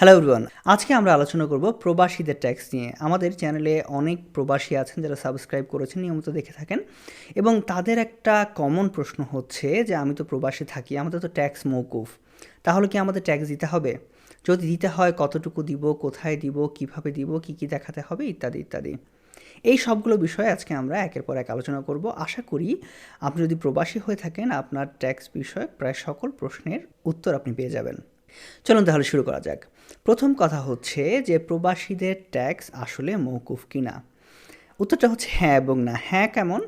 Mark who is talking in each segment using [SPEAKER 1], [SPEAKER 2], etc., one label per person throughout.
[SPEAKER 1] Hello everyone আজকে আমরা আলোচনা করব প্রবাসীদের ট্যাক্স নিয়ে। আমাদের চ্যানেলে অনেক প্রবাসী আছেন যারা সাবস্ক্রাইব করেছেন, নিয়মিত দেখে থাকেন। এবং তাদের একটা কমন প্রশ্ন হচ্ছে যে, আমি তো প্রবাসী থাকি, আমাদের তো ট্যাক্স মৌকুফ। তাহলে কি আমাদের ট্যাক্স দিতে হবে? যদি দিতে হয়, কতটুকু দিব, কোথায় দিব, কীভাবে দিব, কি কি দেখাতে হবে, ইত্যাদি ইত্যাদি। এই সবগুলো বিষয়ে আজকে আমরা একের পর এক আলোচনা করব। আশা করি আপনি যদি প্রবাসী হয়ে থাকেন, আপনার ট্যাক্স বিষয়ক প্রায় সকল প্রশ্নের উত্তর আপনি পেয়ে যাবেন। চলুন তাহলে শুরু করা যাক। প্রথম কথা হচ্ছে যে প্রবাসীদের ট্যাক্স আসলে মৌকুফ কিনা। উত্তরটা হচ্ছে হ্যাঁ এবং না। হ্যাঁ কেমন?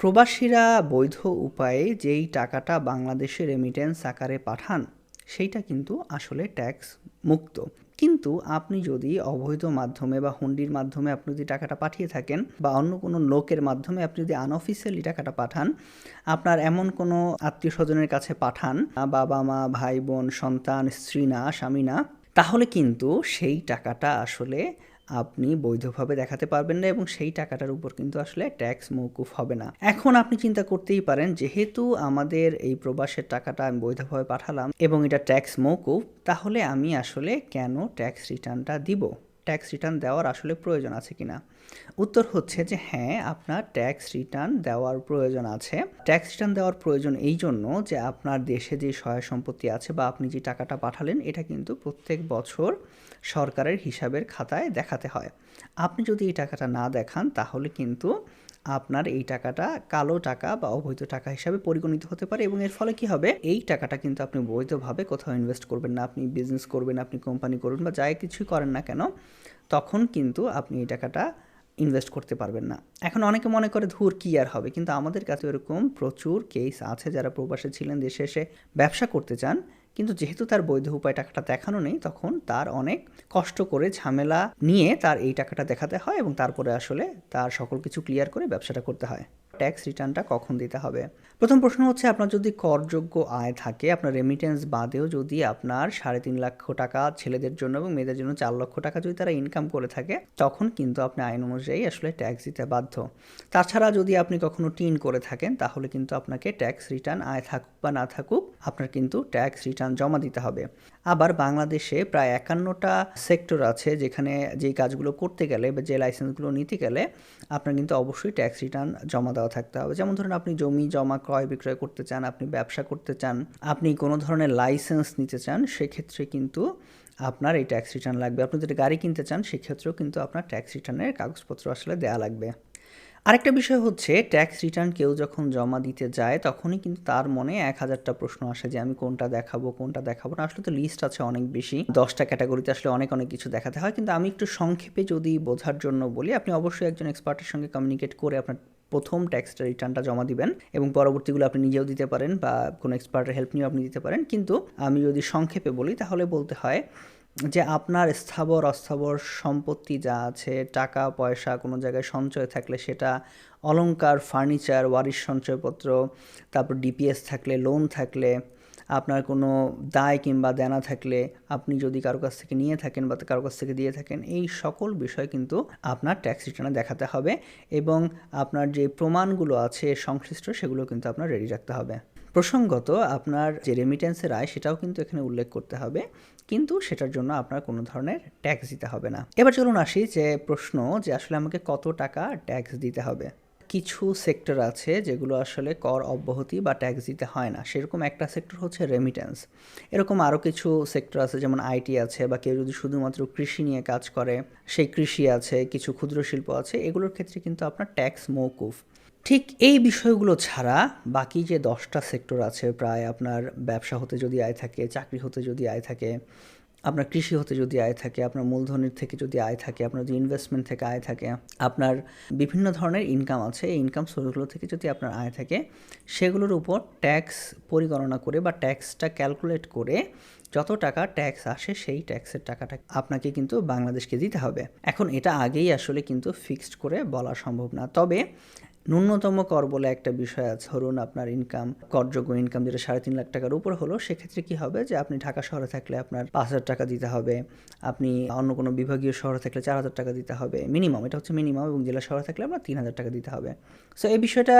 [SPEAKER 1] প্রবাসীরা বৈধ উপায়ে যেই টাকাটা বাংলাদেশে রেমিটেন্স আকারে পাঠান, সেইটা কিন্তু আসলে ট্যাক্স মুক্ত। কিন্তু আপনি যদি অবৈধ মাধ্যমে বা হুন্ডির মাধ্যমে আপনি যদি টাকাটা পাঠিয়ে থাকেন বা অন্য কোনো লোকের মাধ্যমে আপনি যদি আনঅফিসিয়ালি টাকাটা পাঠান, আপনার এমন কোনো আত্মীয় স্বজনের কাছে পাঠান বাবা মা ভাই বোন সন্তান, স্ত্রী না, স্বামী না তাহলে কিন্তু সেই টাকাটা আসলে আপনি বৈধভাবে দেখাতে পারবেন না এবং সেই টাকাটার উপর কিন্তু আসলে ট্যাক্স মৌকুফ হবে না। এখন আপনি চিন্তা করতেই পারেন, যেহেতু আমাদের এই প্রবাসের টাকাটা আমি বৈধভাবে পাঠালাম এবং এটা ট্যাক্স মৌকুফ তাহলে আমি আসলে কেন ট্যাক্স রিটার্নটা দিব? ট্যাক্স রিটার্ন দেওয়ার আসলে প্রয়োজন আছে কিনা? উত্তর হচ্ছে যে হ্যাঁ আপনার ট্যাক্স রিটার্ন দেওয়ার প্রয়োজন আছে। ট্যাক্স রিটার্ন দেওয়ার প্রয়োজন এই জন্য যে আপনার দেশে যে সহায় সম্পত্তি আছে বা আপনি যে টাকাটা পাঠালেন, এটা কিন্তু প্রত্যেক বছর সরকারের হিসাবের খাতায় দেখাতে হয়। আপনি যদি এই টাকাটা না দেখান, তাহলে কিন্তু আপনার এই টাকাটা কালো টাকা বা অবৈধ টাকা হিসাবে পরিগণিত হতে পারে এবং এর ফলে কি হবে? এই টাকাটা কিন্তু আপনি বৈধভাবে কোথাও ইনভেস্ট করবেন না। আপনি বিজনেস করবেন, আপনি কোম্পানি করবেন বা যাই কিছুই করেন না কেন, তখন কিন্তু আপনি এই টাকাটা ইনভেস্ট করতে পারবেন না। এখন অনেকে মনে করে ধুর, কী আর হবে? কিন্তু আমাদের কাছে এরকম প্রচুর কেস আছে যারা প্রবাসে ছিলেন, দেশে এসে ব্যবসা করতে চান। কিন্তু যেহেতু তার বৈধ উপায় টাকাটা দেখানো নেই, তখন তার অনেক কষ্ট করে ঝামেলা নিয়ে তার এই টাকাটা দেখাতে হয় এবং তারপরে আসলে তার সকল কিছু ক্লিয়ার করে ব্যবসাটা করতে হয়। ট্যাক্স রিটার্নটা কখন দিতে হবে? প্রথম প্রশ্ন হচ্ছে, আপনার যদি করযোগ্য আয় থাকে, আপনার রেমিটেন্স বাদেও যদি আপনার সাড়ে তিন লক্ষ টাকা ছেলেদের জন্য এবং মেয়েদের জন্য চার লক্ষ টাকা যদি তারা ইনকাম করে থাকে, তখন কিন্তু আপনি আইন অনুযায়ী আসলে ট্যাক্স দিতে বাধ্য। তাছাড়া যদি আপনি কখনো টিন করে থাকেন, তাহলে কিন্তু আপনাকে ট্যাক্স রিটার্ন আয় থাকুক বা না থাকুক, আপনার কিন্তু ট্যাক্স রিটার্ন জমা দিতে হবে। আবার বাংলাদেশে প্রায় একান্নটা সেক্টর আছে, যেখানে যেই কাজগুলো করতে গেলে বা যে লাইসেন্সগুলো নিতে গেলে, আপনার কিন্তু অবশ্যই ট্যাক্স রিটার্ন জমা দেওয়া থাকতে হবে। যেমন ধরুন আপনি জমি, জমা ক্রয় বিক্রয় করতে চান, আপনি ব্যবসা করতে চান, আপনি কোনো ধরনের লাইসেন্স নিতে চান, সেক্ষেত্রে কিন্তু আপনার এই ট্যাক্স রিটার্ন লাগবে। আপনি যদি গাড়ি কিনতে চান, সেক্ষেত্রেও কিন্তু আপনার ট্যাক্স রিটার্নের কাগজপত্র আসলে দেওয়া লাগবে। আরেকটা বিষয় হচ্ছে ট্যাক্স রিটার্ন কেউ যখন জমা দিতে যায়, তখনই কিন্তু তার মনে এক হাজারটা প্রশ্ন আসে যে, আমি কোনটা দেখাবো কোনটা দেখাবো না? আসলে তো লিস্ট আছে অনেক বেশি। দশটা ক্যাটাগরিতে আসলে অনেক অনেক কিছু দেখাতে হয়। কিন্তু আমি একটু সংক্ষেপে যদি বোঝার জন্য বলি, আপনি অবশ্যই একজন এক্সপার্টের সঙ্গে কমিউনিকেট করে আপনার প্রথম ট্যাক্সটা রিটার্নটা জমা দিবেন এবং পরবর্তীগুলো আপনি নিজেও দিতে পারেন বা কোনো এক্সপার্টের হেল্প নিয়েও আপনি দিতে পারেন। কিন্তু আমি যদি সংক্ষেপে বলি, তাহলে বলতে হয় যে আপনার স্থাবর, অস্থাবর সম্পত্তি যা আছে, টাকা, পয়সা, কোনো জায়গায় সঞ্চয় থাকলে সেটা অলঙ্কার ফার্নিচার ওয়ারিশ সঞ্চয়পত্র, তারপর ডিপিএস থাকলে লোন থাকলে আপনার কোনো দায় কিংবা দেনা থাকলে আপনি যদি কারও কাছ থেকে নিয়ে থাকেন বা কারও কাছ থেকে দিয়ে থাকেন, এই সকল বিষয় কিন্তু আপনার ট্যাক্স রিটার্নে দেখাতে হবে এবং আপনার যে প্রমাণগুলো আছে সংশ্লিষ্ট সেগুলো কিন্তু আপনার রেডি রাখতে হবে। প্রসঙ্গত আপনার যে রেমিটেন্সের আয় সেটাও কিন্তু এখানে উল্লেখ করতে হবে, কিন্তু সেটার জন্য আপনার কোনো ধরনের ট্যাক্স দিতে হবে না। এবার চলুন আসি যে প্রশ্ন যে আসলে আমাকে কত টাকা ট্যাক্স দিতে হবে। কিছু সেক্টর আছে যেগুলো আসলে কর অব্যাহতি বা ট্যাক্স দিতে হয় না। সেরকম একটা সেক্টর হচ্ছে রেমিটেন্স এরকম আরও কিছু সেক্টর আছে যেমন আইটি আছে বা কেউ যদি শুধুমাত্র কৃষি নিয়ে কাজ করে, সেই কৃষি আছে, কিছু ক্ষুদ্র শিল্প আছে, এগুলোর ক্ষেত্রে কিন্তু আপনার ট্যাক্স মৌকুফ ঠিক এই বিষয়গুলো ছাড়া বাকি যে দশটা সেক্টর আছে, প্রায় আপনার ব্যবসা হতে যদি আয় থাকে, চাকরি হতে যদি আয় থাকে আপনার কৃষি হতে যদি আয় থাকে, আপনার মূলধনের থেকে যদি আয় থাকে, আপনার যদি ইনভেস্টমেন্ট থেকে আয় থাকে, আপনার বিভিন্ন ধরনের ইনকাম আছে, এই ইনকাম সোর্সগুলো থেকে যদি আপনার আয় থাকে, সেগুলোর উপর ট্যাক্স পরিগণনা করে বা ট্যাক্সটা ক্যালকুলেট করে যত টাকা ট্যাক্স আসে সেই ট্যাক্সের টাকাটা আপনাকে কিন্তু বাংলাদেশকে দিতে হবে। এখন এটা আগেই আসলে কিন্তু ফিক্সড করে বলা সম্ভব না। তবে ন্যূনতম কর বলে একটা বিষয় আছে। ধরুন আপনার ইনকাম করযোগ্য ইনকাম যেটা সাড়ে তিন লাখ টাকার উপর হলো, সেক্ষেত্রে কি হবে যে আপনি ঢাকা শহরে থাকলে আপনার পাঁচ হাজার টাকা দিতে হবে, আপনি অন্য কোনো বিভাগীয় শহরে থাকলে চার হাজার টাকা দিতে হবে মিনিমাম এটা হচ্ছে মিনিমাম এবং জেলা শহরে থাকলে আপনার তিন হাজার টাকা দিতে হবে। সো এই বিষয়টা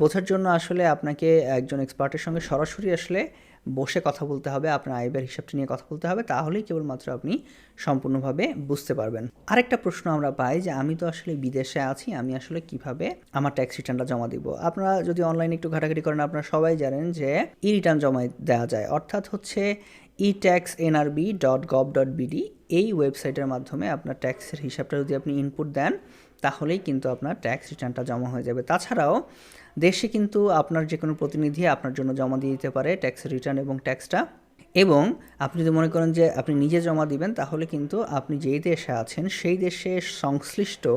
[SPEAKER 1] বোঝার জন্য আসলে আপনাকে একজন এক্সপার্টের সঙ্গে সরাসরি আসলে বসে কথা বলতে হবে, আপনার আয় ব্যয়ের হিসাবটা নিয়ে কথা বলতে হবে, তাহলেই কেবলমাত্র আপনি সম্পূর্ণভাবে বুঝতে পারবেন। আরেকটা প্রশ্ন আমরা পাই যে, আমি তো আসলে বিদেশে আছি, আমি আসলে কীভাবে আমার ট্যাক্স রিটার্নটা জমা দিব? আপনারা যদি অনলাইনে একটু ঘাটাঘাটি করেন, আপনারা সবাই জানেন যে, ই রিটার্ন জমা দেওয়া যায়। অর্থাৎ হচ্ছে e tax NRB dot gov dot BD এই ওয়েবসাইটের মাধ্যমে আপনার ট্যাক্সের হিসাবটা যদি আপনি ইনপুট দেন, তাহলেই কিন্তু আপনার ট্যাক্স রিটার্নটা জমা হয়ে যাবে। তাছাড়াও দেশে কিন্তু আপনার যে কোনো প্রতিনিধি আপনার জন্য জমা দিয়ে দিতে পারে ট্যাক্স রিটার্ন এবং ট্যাক্সটা এবং আপনি যদি মনে করেন যে আপনি নিজে জমা দিবেন, তাহলে কিন্তু আপনি যেই দেশে আছেন, সেই দেশে সংশ্লিষ্ট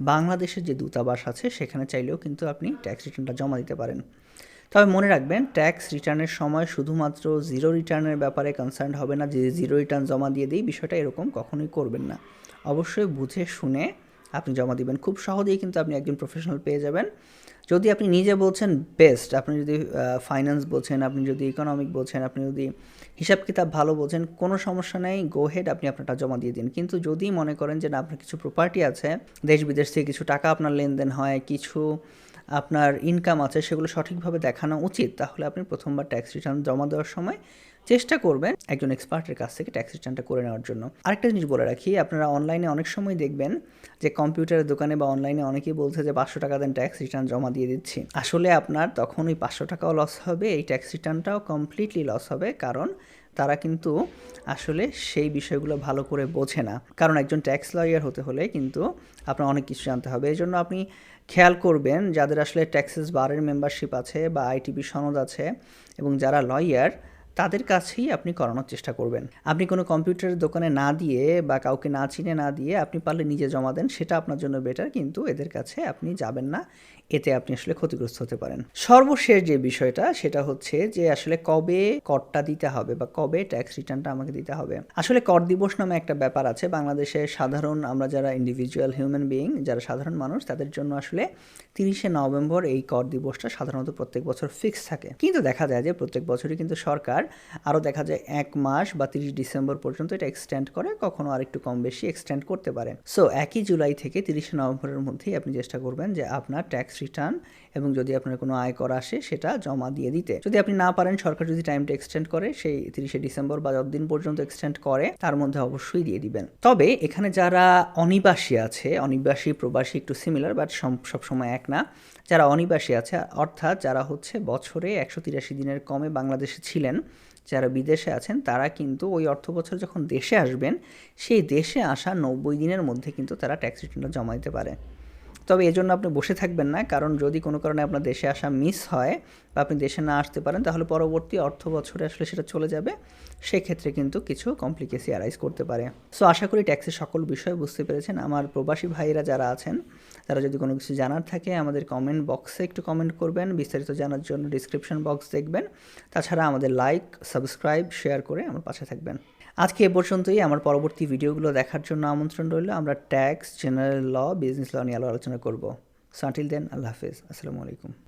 [SPEAKER 1] বাংলাদেশের যে দূতাবাস আছে, সেখানে চাইলেও কিন্তু আপনি ট্যাক্স রিটার্নটা জমা দিতে পারেন। তবে মনে রাখবেন ট্যাক্স রিটার্নের সময় শুধুমাত্র জিরো রিটার্নের ব্যাপারে কনসার্ন হবে না। যে জিরো রিটার্ন জমা দিয়ে দিই, বিষয়টা এরকম কখনোই করবেন না। অবশ্যই বুঝে শুনে আপনি জমা দিবেন। খুব সহজেই কিন্তু আপনি একজন প্রফেশনাল পেয়ে যাবেন। যদি আপনি নিজে বলছেন বেস্ট আপনি যদি ফাইন্যান্স বলছেন, আপনি যদি ইকোনমিক বলছেন, আপনি যদি হিসাব কিতাব ভালো বলছেন, কোনো সমস্যা নেই গো হেড আপনি আপনারটা জমা দিয়ে দিন। কিন্তু যদি মনে করেন যে না, আপনার কিছু প্রপার্টি আছে, দেশ বিদেশ থেকে কিছু টাকা আপনার লেনদেন হয়, কিছু আপনার ইনকাম আছে, সেগুলো সঠিকভাবে দেখানো উচিত, তাহলে আপনি প্রথমবার ট্যাক্স রিটার্ন জমা দেওয়ার সময় চেষ্টা করবেন একজন এক্সপার্টের কাছ থেকে ট্যাক্স রিটার্নটা করে নেওয়ার জন্য। আরেকটা জিনিস বলে রাখি, আপনারা অনলাইনে অনেক সময় দেখবেন যে কম্পিউটারের দোকানে বা অনলাইনে অনেকেই বলছে যে পাঁচশো টাকা দেন ট্যাক্স রিটার্ন জমা দিয়ে দিচ্ছি। আসলে আপনার তখন ওই পাঁচশো টাকাও লস হবে, এই ট্যাক্স রিটার্নটাও কমপ্লিটলি লস হবে, কারণ তারা কিন্তু আসলে সেই বিষয়গুলো ভালো করে বোঝে না। কারণ একজন ট্যাক্স লয়ার হতে হলে কিন্তু আপনার অনেক কিছু জানতে হবে। এই জন্য আপনি খেয়াল করবেন যাদের আসলে ট্যাক্সেস বারের মেম্বারশিপ আছে বা আইটিপি সনদ আছে এবং যারা লয়ার তাদের কাছেই আপনি করানোর চেষ্টা করবেন। আপনি কোনো কম্পিউটারের দোকানে না দিয়ে বা কাউকে না চিনে না দিয়ে আপনি পারলে নিজে জমা দেন, সেটা আপনার জন্য বেটার কিন্তু এদের কাছে আপনি যাবেন না। এতে আপনি আসলে ক্ষতিগ্রস্ত হতে পারেন। সর্বশেষ যে বিষয়টা, সেটা হচ্ছে যে আসলে কবে করটা দিতে হবে বা কবে ট্যাক্স রিটার্নটা আমাকে দিতে হবে। আসলে কর দিবস নামে একটা ব্যাপার আছে। বাংলাদেশে সাধারণ আমরা যারা ইন্ডিভিজুয়াল হিউম্যান বিইং যারা সাধারণ মানুষ, তাদের জন্য আসলে তিরিশে নভেম্বর এই কর দিবসটা সাধারণত প্রত্যেক বছর ফিক্স থাকে। কিন্তু দেখা যায় যে প্রত্যেক বছরই কিন্তু সরকার আরও দেখা যায় এক মাস বা তিরিশ ডিসেম্বর পর্যন্ত এটা এক্সটেন্ড করে, কখনো আর একটু কম বেশি এক্সটেন্ড করতে পারে। সো একই জুলাই থেকে তিরিশে নভেম্বরের মধ্যেই আপনি চেষ্টা করবেন যে আপনার ট্যাক্স রিটার্ন এবং যদি আপনার কোনো আয়কর আসে, সেটা জমা দিয়ে দিতে। যদি আপনি না পারেন, সরকার যদি টাইমটা এক্সটেন্ড করে, সেই তিরিশে ডিসেম্বর বা যতদিন পর্যন্ত এক্সটেন্ড করে, তার মধ্যে অবশ্যই দিয়ে দিবেন। তবে এখানে যারা অনিবাসী আছে, অনিবাসী, প্রবাসী একটু সিমিলার বাট সবসময় এক না, যারা অনিবাসী আছে, অর্থাৎ যারা হচ্ছে বছরে একশো তিরাশি দিনের কমে বাংলাদেশে ছিলেন যারা বিদেশে আছেন, তারা কিন্তু ওই অর্থ বছর যখন দেশে আসবেন, সেই দেশে আসা নব্বই দিনের মধ্যে কিন্তু তারা ট্যাক্স রিটার্নটা জমা দিতে পারে। তবে এজন্য আপনি বসে থাকবেন না, কারণ যদি কোনো কারণে আপনার দেশে আসা মিস হয় বা আপনি দেশে না আসতে পারেন, তাহলে পরবর্তী অর্থ বছরে আসলে সেটা চলে যাবে। সেক্ষেত্রে কিন্তু কিছু কমপ্লিকেসি অ্যারাইজ করতে পারে। সো আশা করি ট্যাক্সের সকল বিষয় বুঝতে পেরেছেন। আমার প্রবাসী ভাইয়েরা যারা আছেন, তারা যদি কোনো কিছু জানার থাকে, আমাদের কমেন্ট বক্সে একটু কমেন্ট করবেন। বিস্তারিত জানার জন্য ডিসক্রিপশন বক্স দেখবেন। তাছাড়া আমাদের লাইক সাবস্ক্রাইব শেয়ার করে আমার পাশে থাকবেন। আজকে এ পর্যন্তই। আমার পরবর্তী ভিডিওগুলো দেখার জন্য আমন্ত্রণ রইল। আমরা tax, general law, business law নিয়ে আলো আলোচনা করব। সো দেন আল্লাহ হাফিজ। আসসালামু আলাইকুম।